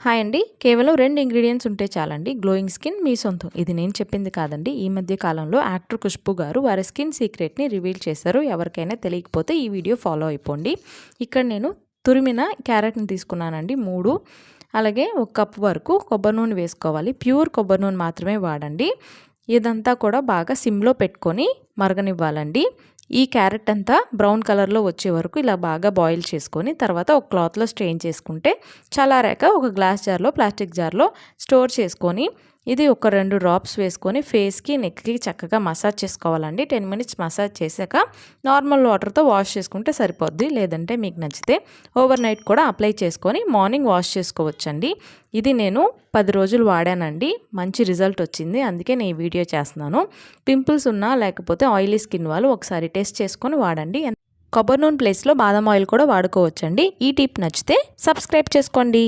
Hi అండి. కేవలం రెండు ఇంగ్రీడియంట్స్ ఉంటే చాలండి. గ్లోయింగ్ స్కిన్ మీ సొంతం. ఇది నేను చెప్పింది కాదండి. ఈ మధ్య కాలంలో యాక్టర్ ఖుష్బు గారు వారి స్కిన్ సీక్రెట్ని రివీల్ చేశారు. ఎవరికైనా తెలియకపోతే ఈ వీడియో ఫాలో అయిపోండి. ఇక్కడ నేను తురిమిన క్యారెట్ని తీసుకున్నానండి. మూడు. అలాగే ఒక కప్ వరకు కొబ్బరి నూనె వేసుకోవాలి. ప్యూర్ కొబ్బరి నూనె మాత్రమే వాడండి. ఇదంతా కూడా బాగా సిమ్లో పెట్టుకొని మరగనివ్వాలండి. ఈ క్యారెట్ అంతా బ్రౌన్ కలర్లో వచ్చే వరకు ఇలా బాగా బాయిల్ చేసుకొని తర్వాత ఒక క్లాత్లో స్ట్రెయిన్ చేసుకుంటే చల్లారాక ఒక గ్లాస్ జార్లో ప్లాస్టిక్ జార్లో స్టోర్ చేసుకొని ఇది ఒక రెండు డ్రాప్స్ వేసుకొని ఫేస్కి నెక్కి చక్కగా మసాజ్ చేసుకోవాలండి. టెన్ మినిట్స్ మసాజ్ చేశాక నార్మల్ వాటర్తో వాష్ చేసుకుంటే సరిపోద్ది. లేదంటే మీకు నచ్చితే ఓవర్ నైట్ కూడా అప్లై చేసుకొని మార్నింగ్ వాష్ చేసుకోవచ్చండి. ఇది నేను పది రోజులు వాడానండి. మంచి రిజల్ట్ వచ్చింది. అందుకే నేను ఈ వీడియో చేస్తున్నాను. పింపుల్స్ ఉన్నా లేకపోతే ఆయిలీ స్కిన్ వాళ్ళు ఒకసారి టెస్ట్ చేసుకొని వాడండి. కొబ్బరి నూనె ప్లేస్లో బాదం ఆయిల్ కూడా వాడుకోవచ్చండి. ఈ టిప్ నచ్చితే సబ్స్క్రైబ్ చేసుకోండి.